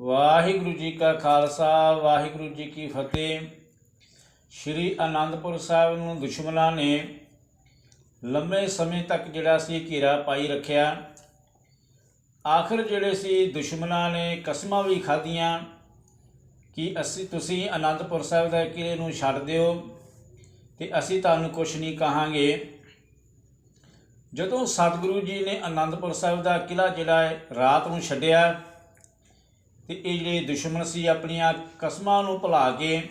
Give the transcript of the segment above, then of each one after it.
ਵਾਹਿਗੁਰੂ ਜੀ ਕਾ ਖਾਲਸਾ, ਵਾਹਿਗੁਰੂ ਜੀ ਕੀ ਫਤਿਹ। ਸ਼੍ਰੀ ਅਨੰਦਪੁਰ ਸਾਹਿਬ ਨੂੰ ਦੁਸ਼ਮਣਾਂ ਨੇ ਲੰਮੇ ਸਮੇਂ ਤੱਕ ਜਿਹੜਾ ਸੀ ਘੇਰਾ ਪਾਈ ਰੱਖਿਆ। ਆਖਰ ਜਿਹੜੇ ਸੀ ਦੁਸ਼ਮਣਾਂ ਨੇ ਕਸਮਾਂ ਵੀ ਖਾਧੀਆਂ ਕਿ ਅਸੀਂ, ਤੁਸੀਂ ਅਨੰਦਪੁਰ ਸਾਹਿਬ ਦਾ ਕਿਲੇ ਨੂੰ ਛੱਡ ਦਿਓ ਤੇ ਅਸੀਂ ਤੁਹਾਨੂੰ ਕੁਝ ਨਹੀਂ ਕਹਾਂਗੇ। ਜਦੋਂ ਸਤਿਗੁਰੂ ਜੀ ਨੇ ਅਨੰਦਪੁਰ ਸਾਹਿਬ ਦਾ ਕਿਲਾ ਜਿਹੜਾ ਹੈ, ਰਾਤ ਨੂੰ ਛੱਡਿਆ ਤੇ ਇਹ ਜਿਹੜੇ ਦੁਸ਼ਮਣ ਸੀ ਆਪਣੀਆਂ ਕਸਮਾਂ ਨੂੰ ਭੁਲਾ ਕੇ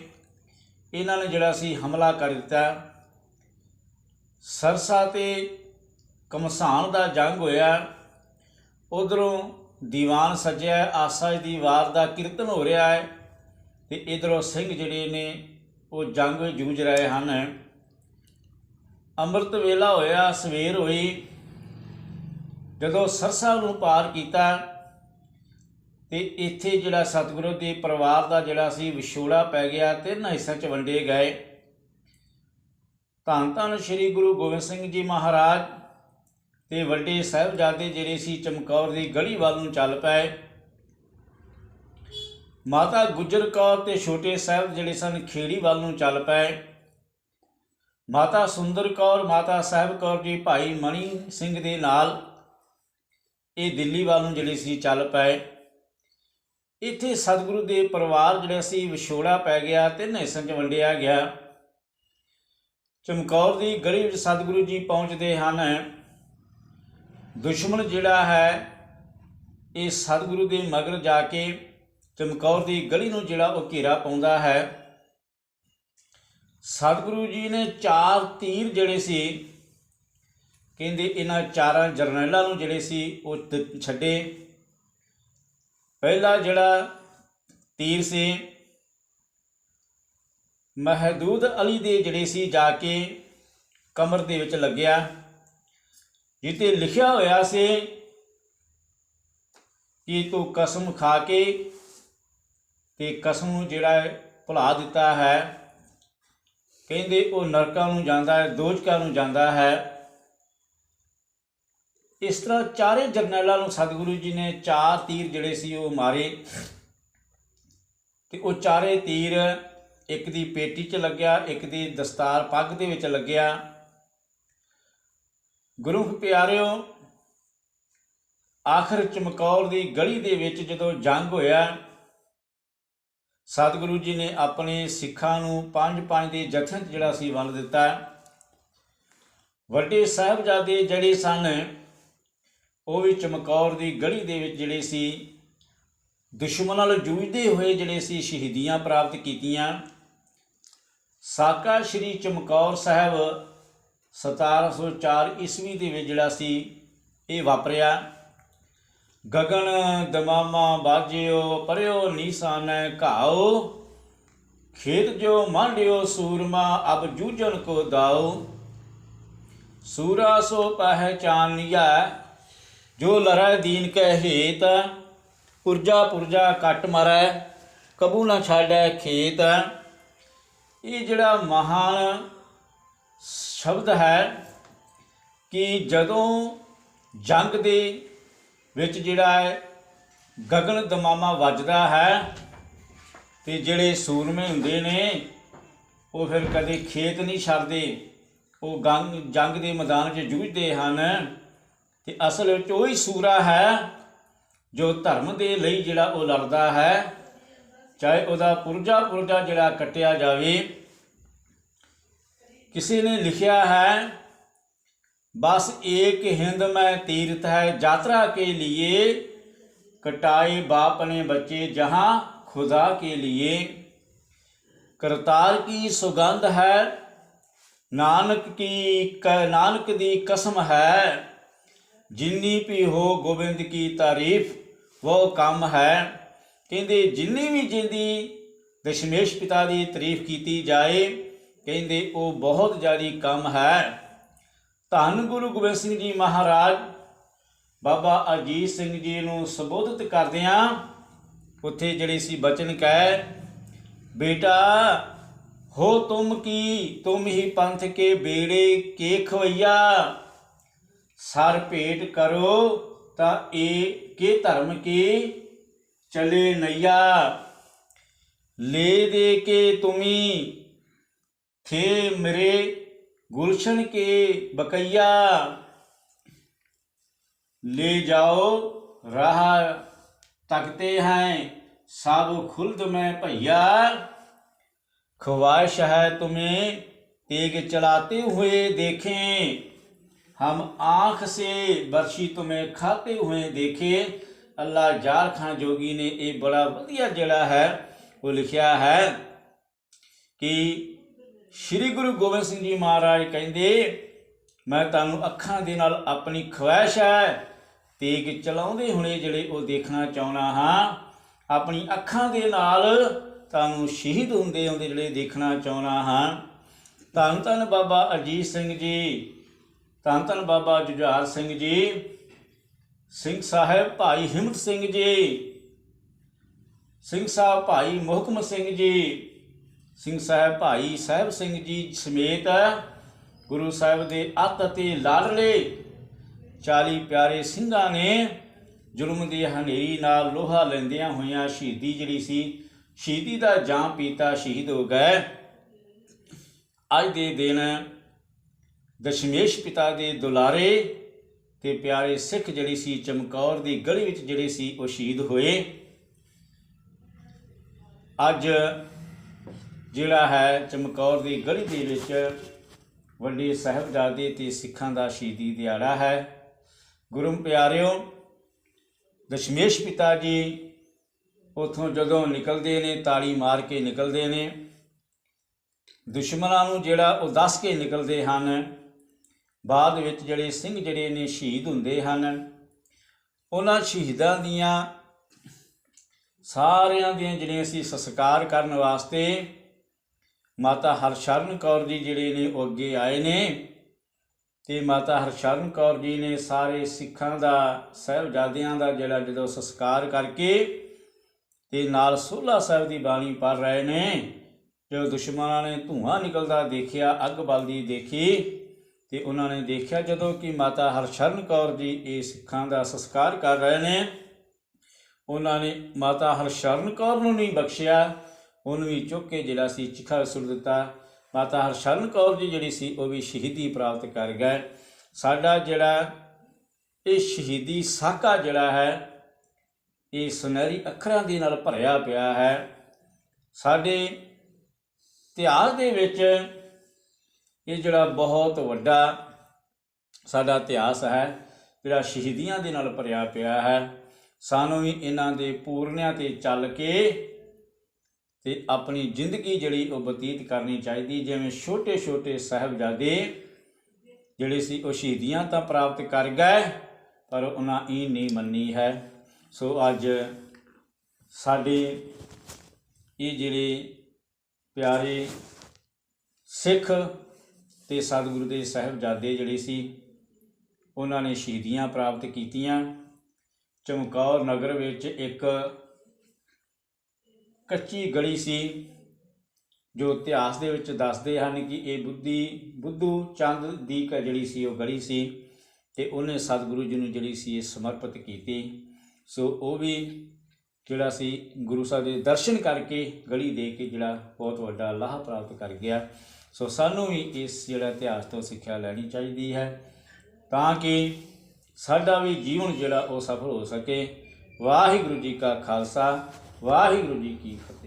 ਇਹਨਾਂ ਨੇ ਜਿਹੜਾ ਸੀ ਹਮਲਾ ਕਰ ਦਿੱਤਾ। ਸਰਸਾ ਤੇ ਕਮਸਾਨ ਦਾ ਜੰਗ ਹੋਇਆ। ਉਧਰੋਂ ਦੀਵਾਨ ਸਜਿਆ ਆਸਾ ਦੀ ਵਾਰ ਦਾ ਕੀਰਤਨ ਹੋ ਰਿਹਾ ਹੈ ਤੇ ਇਧਰੋਂ ਸਿੰਘ ਜਿਹੜੇ ਨੇ ਉਹ ਜੰਗ ਵਿੱਚ ਜੂਝ ਰਹੇ ਹਨ। ਅੰਮ੍ਰਿਤ ਵੇਲਾ ਹੋਇਆ, ਸਵੇਰ ਹੋਈ। ਜਦੋਂ ਸਰਸਾ ਨੂੰ ਪਾਰ ਕੀਤਾ ਤੇ ਇੱਥੇ ਜਿਹੜਾ ਸਤਿਗੁਰੂ ਦੇ ਪਰਿਵਾਰ ਦਾ ਜਿਹੜਾ ਸੀ ਵਿਛੋੜਾ ਪੈ ਗਿਆ ਤਿੰਨ ਹਿੱਸਿਆਂ 'ਚ ਵੰਡੇ ਗਏ। ਧੰਨ ਧੰਨ ਸ੍ਰੀ ਗੁਰੂ ਗੋਬਿੰਦ ਸਿੰਘ ਜੀ ਮਹਾਰਾਜ, ਤੇ ਵੱਡੇ ਸਾਹਿਬਜ਼ਾਦੇ ਜਿਹੜੇ ਸੀ ਚਮਕੌਰ ਦੀ ਗਲੀ ਵੱਲ ਨੂੰ ਚੱਲ ਪਏ। ਮਾਤਾ ਗੁਜਰ ਕੌਰ ਤੇ ਛੋਟੇ ਸਾਹਿਬ ਜਿਹੜੇ ਸਨ ਖੇੜੀ ਵੱਲ ਨੂੰ ਚੱਲ ਪਏ। ਮਾਤਾ ਸੁੰਦਰ ਕੌਰ, ਮਾਤਾ ਸਾਹਿਬ ਕੌਰ ਜੀ, ਭਾਈ ਮਣੀ ਸਿੰਘ ਦੇ ਨਾਲ ਇਹ ਦਿੱਲੀ ਵੱਲ ਨੂੰ ਜਿਹੜੇ ਸੀ ਚੱਲ ਪਏ। ਇੱਥੇ ਸਤਿਗੁਰੂ ਦੇ ਪਰਿਵਾਰ ਜਿਹੜਾ ਸੀ, ਵਿਛੋੜਾ ਪੈ ਗਿਆ ਤਿੰਨ ਹਿੱਸਿਆਂ 'ਚ ਵੰਡਿਆ ਗਿਆ। ਚਮਕੌਰ ਦੀ ਗਲੀ ਵਿੱਚ ਸਤਿਗੁਰੂ ਜੀ ਪਹੁੰਚਦੇ ਹਨ। ਦੁਸ਼ਮਣ ਜਿਹੜਾ ਹੈ, ਇਹ ਸਤਿਗੁਰੂ ਦੇ ਮਗਰ ਜਾ ਕੇ ਚਮਕੌਰ ਦੀ ਗਲੀ ਨੂੰ ਜਿਹੜਾ ਉਹ ਘੇਰਾ ਪਾਉਂਦਾ ਹੈ। ਸਤਿਗੁਰੂ ਜੀ ਨੇ ਚਾਰ ਤੀਰ ਜਿਹੜੇ ਸੀ, ਕਹਿੰਦੇ ਇਹਨਾਂ ਚਾਰਾਂ ਜਰਨੈਲਾਂ ਨੂੰ ਜਿਹੜੇ ਸੀ, ਉਹ ਛੱਡੇ। ਪਹਿਲਾ ਜਿਹੜਾ ਤੀਰ ਸੀ, ਮਹਦੂਦ ਅਲੀ ਦੇ ਜਿਹੜੇ ਸੀ ਜਾ ਕੇ ਕਮਰ ਦੇ ਵਿੱਚ ਲੱਗਿਆ ਜਿੱਤੇ ਲਿਖਿਆ ਹੋਇਆ ਸੀ ਕਿ ਤੂੰ ਕਸਮ ਖਾ ਕੇ ਤੇ ਕਸਮ ਨੂੰ ਜਿਹੜਾ ਭੁਲਾ ਦਿੱਤਾ ਹੈ। ਕਹਿੰਦੇ ਉਹ ਨਰਕਾਂ ਨੂੰ ਜਾਂਦਾ ਹੈ ਦੋਜਕਾਂ ਨੂੰ ਜਾਂਦਾ ਹੈ। ਇਸ ਤਰ੍ਹਾਂ ਚਾਰੇ ਜਰਨੈਲਾਂ ਨੂੰ ਸਤਿਗੁਰੂ ਜੀ ਨੇ ਚਾਰ ਤੀਰ ਜਿਹੜੇ ਸੀ ਉਹ ਮਾਰੇ ਤੇ ਉਹ ਚਾਰੇ ਤੀਰ ਇੱਕ ਦੀ ਪੇਟੀ 'ਚ ਲੱਗਿਆ, ਇੱਕ ਦੀ ਦਸਤਾਰ ਪੱਗ ਦੇ ਵਿੱਚ ਲੱਗਿਆ। ਗੁਰੂ ਪਿਆਰਿਓ, ਆਖਰ ਚਮਕੌਰ ਦੀ ਗਲੀ ਦੇ ਵਿੱਚ ਜਦੋਂ ਜੰਗ ਹੋਇਆ, ਸਤਿਗੁਰੂ ਜੀ ਨੇ ਆਪਣੇ ਸਿੱਖਾਂ ਨੂੰ ਪੰਜ ਪੰਜ ਦੇ ਜਥਿਆਂ 'ਚ ਜਿਹੜਾ ਸੀ ਵੰਡ ਦਿੱਤਾ। ਵੱਡੇ ਸਾਹਿਬਜ਼ਾਦੇ ਜਿਹੜੇ ਸਨ ਉਹ ਵੀ ਚਮਕੌਰ ਦੀ ਗਲੀ ਦੇ ਵਿੱਚ ਜਿਹੜੇ ਸੀ, ਦੁਸ਼ਮਣ ਨਾਲ ਜੂਝਦੇ ਹੋਏ ਜਿਹੜੇ ਸੀ ਸ਼ਹੀਦੀਆਂ ਪ੍ਰਾਪਤ ਕੀਤੀਆਂ। ਸਾਕਾ ਸ਼੍ਰੀ ਚਮਕੌਰ ਸਾਹਿਬ 1704 ਈਸਵੀ ਦੇ ਵਿੱਚ ਜਿਹੜਾ ਸੀ, ਇਹ ਵਾਪਰਿਆ। ਗਗਨ ਦਮਾਮਾ ਬਾਜਿਓ, ਪਰਿਓ ਨੀਸਾਨੈ ਘਾਓ, ਖੇਤ ਜੋ ਮਾਂਡਿਓ ਸੂਰਮਾ, ਅਬ ਜੂਜਨ ਕੋ ਦਾਓ। ਸੂਰਾ ਸੋ ਪਹਿਚਾਨ ਲਿਆ ਜੋ ਲਰੈ ਦੀਨ ਕੈ ਹੇਤ, ਪੁਰਜਾ ਪੁਰਜਾ ਕੱਟ ਮਰੈ, ਕਬੂ ਨਾ ਛਾੜੈ ਖੇਤ। ਇਹ ਜਿਹੜਾ ਮਹਾਨ ਸ਼ਬਦ ਹੈ ਕਿ ਜਦੋਂ ਜੰਗ ਦੇ ਵਿੱਚ ਜਿਹੜਾ ਹੈ, ਗਗਨ ਦਮਾਮਾ ਵੱਜਦਾ ਹੈ ਤੇ ਜਿਹੜੇ ਸੂਰਮੇ ਹੁੰਦੇ ਨੇ, ਉਹ ਫਿਰ ਕਦੇ ਖੇਤ ਨਹੀਂ ਛੱਡਦੇ। ਉਹ ਗੰਗ ਜੰਗ ਦੇ ਮੈਦਾਨ 'ਚ ਜੂਝਦੇ ਹਨ। ਤੇ ਅਸਲ ਵਿੱਚ ਉਹੀ ਸੂਰਾ ਹੈ ਜੋ ਧਰਮ ਦੇ ਲਈ ਜਿਹੜਾ ਉਹ ਲੜਦਾ ਹੈ। ਚਾਹੇ ਉਹਦਾ ਪੁਰਜਾ ਪੁਰਜਾ ਜਿਹੜਾ ਕੱਟਿਆ ਜਾਵੇ। ਕਿਸੇ ਨੇ ਲਿਖਿਆ ਹੈ, ਬਸ ਇੱਕ ਹਿੰਦ ਮੈਂ ਤੀਰਥ ਹੈ, ਯਾਤਰਾ ਕੇ ਲਈ ਕਟਾਏ ਬਾਪ ਨੇ ਬੱਚੇ ਜਹਾਂ, ਖੁਦਾ ਕੇ ਲਈ ਕਰਤਾਰ ਕੀ ਸੁਗੰਧ ਹੈ, ਨਾਨਕ ਕੀ, ਨਾਨਕ ਦੀ ਕਸਮ ਹੈ। ਜਿੰਨੀ ਵੀ ਹੋ ਗੋਬਿੰਦ ਕੀ ਤਾਰੀਫ, ਉਹ ਕੰਮ ਹੈ। ਕਹਿੰਦੇ, ਜਿੰਨੀ ਵੀ ਜਿੰਦੀ ਦਸ਼ਮੇਸ਼ ਪਿਤਾ ਦੀ ਤਾਰੀਫ ਕੀਤੀ ਜਾਏ, ਕਹਿੰਦੇ, ਉਹ ਬਹੁਤ ਜ਼ਿਆਦੀ ਕੰਮ ਹੈ। ਧੰਨ ਗੁਰੂ ਗੋਬਿੰਦ ਸਿੰਘ ਜੀ ਮਹਾਰਾਜ। ਬਾਬਾ ਅਜੀਤ ਸਿੰਘ ਜੀ ਨੂੰ ਸੰਬੋਧਿਤ ਕਰਦਿਆਂ ਉੱਥੇ ਜਿਹੜੇ ਸੀ ਬਚਨ ਕਹਿ, ਬੇਟਾ, ਹੋ ਤੁਮ ਕੀ, ਤੁਮ ਹੀ ਪੰਥ ਕੇ ਬੇੜੇ ਕੇ ਖਵਈਆ। ਸਰ ਭੇਟ ਕਰੋ ਤਾਂ ਇਹ ਕੇ ਧਰਮ ਕੀ ਚਲੇ ਨਈਆ ਲੈ ਦੇ ਕੇ ਤੁਮੀ ਥੇ ਮੇਰੇ ਗੁਲਸ਼ਨ ਕੇ ਬਕਈਆ ले जाओ राह तकते हैं सब खुल्द में भैया ख्वाहिश है तुम्हें तेग चलाते हुए देखें हम आंख से बर्शी तुम्हें खाते हुए देखें ਅੱਲਾ ਜਾਰ ਖਾਨ ਜੋਗੀ ਨੇ ਇਹ ਬੜਾ ਵਧੀਆ ਜਿਹੜਾ ਹੈ ਉਹ ਲਿਖਿਆ ਹੈ ਕਿ ਸ੍ਰੀ ਗੁਰੂ ਗੋਬਿੰਦ ਸਿੰਘ ਜੀ ਮਹਾਰਾਜ ਕਹਿੰਦੇ ਮੈਂ ਤੁਹਾਨੂੰ ਅੱਖਾਂ ਦੇ ਨਾਲ ਆਪਣੀ ਖਵਾਇਸ਼ ਹੈ ਤੇਗ ਚਲਾਉਂਦੇ ਹੁਣੇ ਜਿਹੜੇ ਉਹ ਦੇਖਣਾ ਚਾਹੁੰਦਾ ਹਾਂ ਆਪਣੀ ਅੱਖਾਂ ਦੇ ਨਾਲ ਤੁਹਾਨੂੰ ਸ਼ਹੀਦ ਹੁੰਦੇ ਹੁੰਦੇ ਜਿਹੜੇ ਦੇਖਣਾ ਚਾਹੁੰਦਾ ਹਾਂ ਧੰਨ ਧੰਨ ਬਾਬਾ ਅਜੀਤ ਸਿੰਘ ਜੀ ਧੰਨ ਧੰਨ ਬਾਬਾ ਜੁਝਾਰ ਸਿੰਘ ਜੀ, ਸਿੰਘ ਸਾਹਿਬ ਭਾਈ ਹਿੰਮਤ ਸਿੰਘ ਜੀ, ਸਿੰਘ ਸਾਹਿਬ ਭਾਈ ਮੁਹਕਮ ਸਿੰਘ ਜੀ, ਸਿੰਘ ਸਾਹਿਬ ਭਾਈ ਸਾਹਿਬ ਸਿੰਘ ਜੀ ਸਮੇਤ ਗੁਰੂ ਸਾਹਿਬ ਦੇ ਅੱਤ ਅਤੇ ਲਾਡਲੇ 40 ਪਿਆਰੇ ਸਿੰਘਾਂ ਨੇ ਜ਼ੁਲਮ ਦੀ ਹਨੇਰੀ ਨਾਲ ਲੋਹਾ ਲੈਂਦਿਆਂ ਹੋਇਆਂ ਸ਼ਹੀਦੀ ਜਿਹੜੀ ਸੀ, ਸ਼ਹੀਦੀ ਦਾ ਜਾਂ ਪੀਤਾ, ਸ਼ਹੀਦ ਹੋ ਗਏ। ਅੱਜ ਦੇ ਦਿਨ ਦਸ਼ਮੇਸ਼ ਪਿਤਾ ਦੇ ਦੁਲਾਰੇ ਤੇ ਪਿਆਰੇ ਸਿੱਖ ਜਿਹੜੀ ਸੀ, ਚਮਕੌਰ ਦੀ ਗਲੀ ਵਿੱਚ ਜਿਹੜੇ ਸੀ, ਉਹ ਸ਼ਹੀਦ ਹੋਏ। ਅੱਜ ਜਿਹੜਾ ਹੈ ਚਮਕੌਰ ਦੀ ਗਲੀ ਦੇ ਵਿੱਚ ਵੱਡੇ ਸਾਹਿਬਜ਼ਾਦੇ ਤੇ ਸਿੱਖਾਂ ਦਾ ਸ਼ਹੀਦੀ ਦਿਹਾੜਾ ਹੈ। ਗੁਰੂ ਪਿਆਰਿਓ, ਦਸ਼ਮੇਸ਼ ਪਿਤਾ ਜੀ ਉਥੋਂ ਜਦੋਂ ਨਿਕਲਦੇ ਨੇ, ਤਾੜੀ ਮਾਰ ਕੇ ਨਿਕਲਦੇ ਨੇ। ਦੁਸ਼ਮਣਾਂ ਨੂੰ ਜਿਹੜਾ ਉਹ ਦੱਸ ਕੇ ਨਿਕਲਦੇ ਹਨ ਬਾਅਦ ਵਿੱਚ ਜਿਹੜੇ ਸਿੰਘ ਜਿਹੜੇ ਨੇ ਸ਼ਹੀਦ ਹੁੰਦੇ ਹਨ, ਉਹਨਾਂ ਸ਼ਹੀਦਾਂ ਦੀਆਂ ਸਾਰਿਆਂ ਦੀਆਂ ਜਿਹੜੀਆਂ ਅਸੀਂ ਸੰਸਕਾਰ ਕਰਨ ਵਾਸਤੇ ਮਾਤਾ ਹਰਸ਼ਰਨ ਕੌਰ ਜੀ ਜਿਹੜੇ ਨੇ ਉਹ ਅੱਗੇ ਆਏ ਨੇ ਤੇ ਮਾਤਾ ਹਰਸ਼ਰਨ ਕੌਰ ਜੀ ਨੇ ਸਾਰੇ ਸਿੱਖਾਂ ਦਾ, ਸਹਿਬਜ਼ਾਦਿਆਂ ਦਾ ਜਿਹੜਾ ਜਦੋਂ ਸੰਸਕਾਰ ਕਰਕੇ ਤੇ ਨਾਲ ਸੋਲਾ ਸਾਹਿਬ ਦੀ ਬਾਣੀ ਪੜ ਰਹੇ ਨੇ, ਜਦੋਂ ਦੁਸ਼ਮਣਾਂ ਨੇ ਧੂਆਂ ਨਿਕਲਦਾ ਦੇਖਿਆ, ਅੱਗ ਬਲਦੀ ਦੇਖੀ ਤੇ ਉਹਨਾਂ ਨੇ ਦੇਖਿਆ ਜਦੋਂ ਕਿ ਮਾਤਾ ਹਰਸ਼ਰਨ ਕੌਰ ਜੀ ਇਹ ਸਿੱਖਾਂ ਦਾ ਸੰਸਕਾਰ ਕਰ ਰਹੇ ਨੇ, ਉਹਨਾਂ ਨੇ ਮਾਤਾ ਹਰਸ਼ਰਨ ਕੌਰ ਨੂੰ ਨਹੀਂ ਬਖਸ਼ਿਆ, ਉਹਨੂੰ ਵੀ ਚੁੱਕ ਕੇ ਜਿਹੜਾ ਸੀ ਚਿਖਾ ਸੁੱਟ ਦਿੱਤਾ। ਮਾਤਾ ਹਰਸ਼ਰਨ ਕੌਰ ਜੀ ਜਿਹੜੀ ਸੀ ਉਹ ਵੀ ਸ਼ਹੀਦੀ ਪ੍ਰਾਪਤ ਕਰ ਗਏ। ਸਾਡਾ ਜਿਹੜਾ ਇਹ ਸ਼ਹੀਦੀ ਸਾਕਾ ਜਿਹੜਾ ਹੈ, ਇਹ ਸੁਨਹਿਰੀ ਅੱਖਰਾਂ ਦੇ ਨਾਲ ਭਰਿਆ ਪਿਆ ਹੈ। ਸਾਡੇ ਇਤਿਹਾਸ ਦੇ ਵਿੱਚ ਇਹ ਜਿਹੜਾ ਬਹੁਤ ਵੱਡਾ ਸਾਡਾ ਇਤਿਹਾਸ ਹੈ, ਜਿਹੜਾ ਸ਼ਹੀਦੀਆਂ ਦੇ ਨਾਲ ਭਰਿਆ ਪਿਆ ਹੈ, ਸਾਨੂੰ ਵੀ ਇਹਨਾਂ ਦੇ ਪੂਰਨਿਆਂ ਤੇ ਚੱਲ ਕੇ ਤੇ ਆਪਣੀ ਜ਼ਿੰਦਗੀ ਜਿਹੜੀ ਉਹ ਬਤੀਤ ਕਰਨੀ ਚਾਹੀਦੀ। ਜਿਵੇਂ ਛੋਟੇ ਛੋਟੇ ਸਾਹਿਬਜ਼ਾਦੇ ਜਿਹੜੇ ਸੀ, ਉਹ ਸ਼ਹੀਦੀਆਂ ਤਾਂ ਪ੍ਰਾਪਤ ਕਰ ਗਏ, ਪਰ ਉਹਨਾਂ ਇਹ ਨਹੀਂ ਮੰਨੀ ਹੈ। ਸੋ ਅੱਜ ਸਾਡੇ ਇਹ ਜਿਹੜੇ ਪਿਆਰੇ ਸਿੱਖ ਤੇ ਸਤਿਗੁਰੂ ਦੇ ਸਾਹਿਬਜ਼ਾਦੇ ਜਿਹੜੇ ਸੀ, ਉਹਨਾਂ ਨੇ ਸ਼ਹੀਦੀਆਂ ਪ੍ਰਾਪਤ ਕੀਤੀਆਂ। ਚਮਕੌਰ ਨਗਰ ਵਿੱਚ ਇੱਕ ਕੱਚੀ ਗਲੀ ਸੀ, ਜੋ ਇਤਿਹਾਸ ਦੇ ਵਿੱਚ ਦੱਸਦੇ ਹਨ ਕਿ ਇਹ ਬੁੱਧੀ, ਬੁੱਧੂ ਚੰਦ ਦੀ ਜਿਹੜੀ ਸੀ, ਉਹ ਗਲੀ ਸੀ ਤੇ ਉਹਨੇ ਸਤਿਗੁਰੂ ਜੀ ਨੂੰ ਜਿਹੜੀ ਸੀ ਇਹ ਸਮਰਪਿਤ ਕੀਤੀ। ਸੋ ਉਹ ਵੀ ਜਿਹੜਾ ਸੀ ਗੁਰੂ ਸਾਹਿਬ ਦੇ ਦਰਸ਼ਨ ਕਰਕੇ ਗਲੀ ਦੇ ਕੇ ਜਿਹੜਾ ਬਹੁਤ ਵੱਡਾ ਲਾਹਾ ਪ੍ਰਾਪਤ ਕਰ ਗਿਆ। ਸੋ ਸਾਨੂੰ ਵੀ ਇਸ ਜਿਹੜਾ ਇਤਿਹਾਸ ਤੋਂ ਸਿੱਖਿਆ ਲੈਣੀ ਚਾਹੀਦੀ ਹੈ ਤਾਂ ਕਿ ਸਾਡਾ ਵੀ ਜੀਵਨ ਜਿਹੜਾ ਉਹ ਸਫਲ ਹੋ ਸਕੇ। ਵਾਹਿਗੁਰੂ ਜੀ ਕਾ ਖਾਲਸਾ, ਵਾਹਿਗੁਰੂ ਜੀ ਕੀ ਫਤਿਹ।